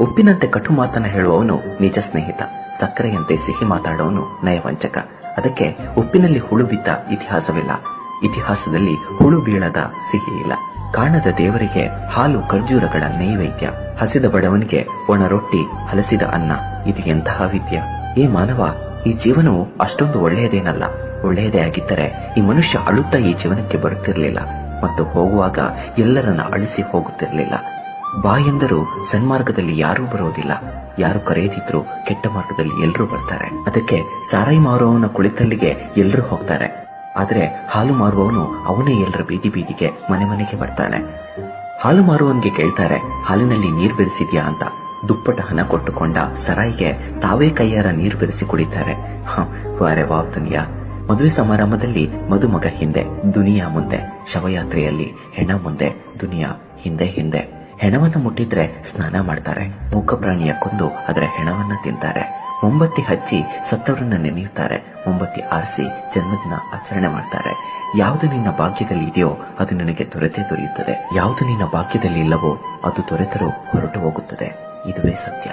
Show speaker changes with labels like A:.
A: ಉಪ್ಪಿನಂತೆ ಕಟು ಮಾತನ್ನ ಹೇಳುವವನು ನಿಜ ಸ್ನೇಹಿತ, ಸಕ್ಕರೆಯಂತೆ ಸಿಹಿ ಮಾತಾಡುವವನು ನಯವಂಚಕ. ಅದಕ್ಕೆ ಉಪ್ಪಿನಲ್ಲಿ ಹುಳು ಬಿದ್ದ ಇತಿಹಾಸವಿಲ್ಲ. ಇತಿಹಾಸದಲ್ಲಿ ಹುಳು ಬೀಳದ ಸಿಹಿ ಇಲ್ಲ. ಕಾಣದ ದೇವರಿಗೆ ಹಾಲು ಖರ್ಜೂರಗಳ ನೈವೇದ್ಯ. ಹಸಿದ ಬಡವನಿಗೆ ಒಣ ರೊಟ್ಟಿ, ಹಲಸಿದ ಅನ್ನ, ಇದು ಎಂತಹ ವಿದ್ಯ? ಈ ಮಾನವ, ಈ ಜೀವನವು ಅಷ್ಟೊಂದು ಒಳ್ಳೆಯದೇನಲ್ಲ. ಒಳ್ಳೆಯದೇ ಆಗಿದ್ದರೆ ಈ ಮನುಷ್ಯ ಅಳುತ್ತಾ ಈ ಜೀವನಕ್ಕೆ ಬರುತ್ತಿರಲಿಲ್ಲ. ಮತ್ತು ಹೋಗುವಾಗ ಎಲ್ಲರನ್ನ ಅಳಿಸಿ ಹೋಗುತ್ತಿರಲಿಲ್ಲ. ಬಾ ಎಂದರೂ ಸನ್ಮಾರ್ಗದಲ್ಲಿ ಯಾರೂ ಬರೋದಿಲ್ಲ ಯಾರು ಕರೆಯದಿದ್ರು ಕೆಟ್ಟ ಮಾರ್ಗದಲ್ಲಿ ಎಲ್ಲರೂ ಬರ್ತಾರೆ. ಅದಕ್ಕೆ ಸಾರಾಯಿ ಮಾರುವವನ ಕುಳಿತಲ್ಲಿಗೆ ಎಲ್ಲರೂ ಹೋಗ್ತಾರೆ. ಆದ್ರೆ ಹಾಲು ಮಾರುವವನು ಅವನೇ ಎಲ್ಲರ ಬೀದಿ ಬೀದಿಗೆ ಮನೆ ಮನೆಗೆ ಬರ್ತಾನೆ. ಹಾಲು ಮಾರುವವನಿಗೆ ಕೇಳ್ತಾರೆ, ಹಾಲಿನಲ್ಲಿ ನೀರ್ ಬೆರೆಸಿದ್ಯಾ ಅಂತ. ದುಪ್ಪಟ ಹಣ ಕೊಟ್ಟುಕೊಂಡ ಸರಾಯಿಗೆ ತಾವೇ ಕೈಯಾರ ನೀರು ಬೆರೆಸಿ ಕುಡಿತಾರೆ. ವಾರೆ ವಾವ್ ದುನಿಯಾ ಮದುವೆ ಸಮಾರಂಭದಲ್ಲಿ ಮದುಮಗ ಹಿಂದೆ, ದುನಿಯಾ ಮುಂದೆ, ಶವಯಾತ್ರೆಯಲ್ಲಿ ಹೆಣ ಮುಂದೆ, ದುನಿಯಾ ಹಿಂದೆ ಹಿಂದೆ. ಹೆಣವನ್ನ ಮುಟ್ಟಿದ್ರೆ ಸ್ನಾನ ಮಾಡ್ತಾರೆ. ಮೂಕ ಪ್ರಾಣಿಯ ಕೊಂದು ಅದರ ಹೆಣವನ್ನ ತಿಂತಾರೆ. ಮೊಂಬತ್ತಿ ಹಚ್ಚಿ ಸತ್ತವರನ್ನ ನೆನೆಯುತ್ತಾರೆ. ಮೊಂಬತ್ತಿ ಆರಿಸಿ ಜನ್ಮದಿನ ಆಚರಣೆ ಮಾಡ್ತಾರೆ. ಯಾವುದು ನಿನ್ನ ಭಾಗ್ಯದಲ್ಲಿ ಇದೆಯೋ ಅದು ನಿನಗೆ ದೊರೆತೇ ದೊರೆಯುತ್ತದೆ. ಯಾವುದು ನಿನ್ನ ಭಾಗ್ಯದಲ್ಲಿ ಇಲ್ಲವೋ ಅದು ದೊರೆತರೂ ಹೊರಟು ಹೋಗುತ್ತದೆ ಇದುವೇ ಸತ್ಯ.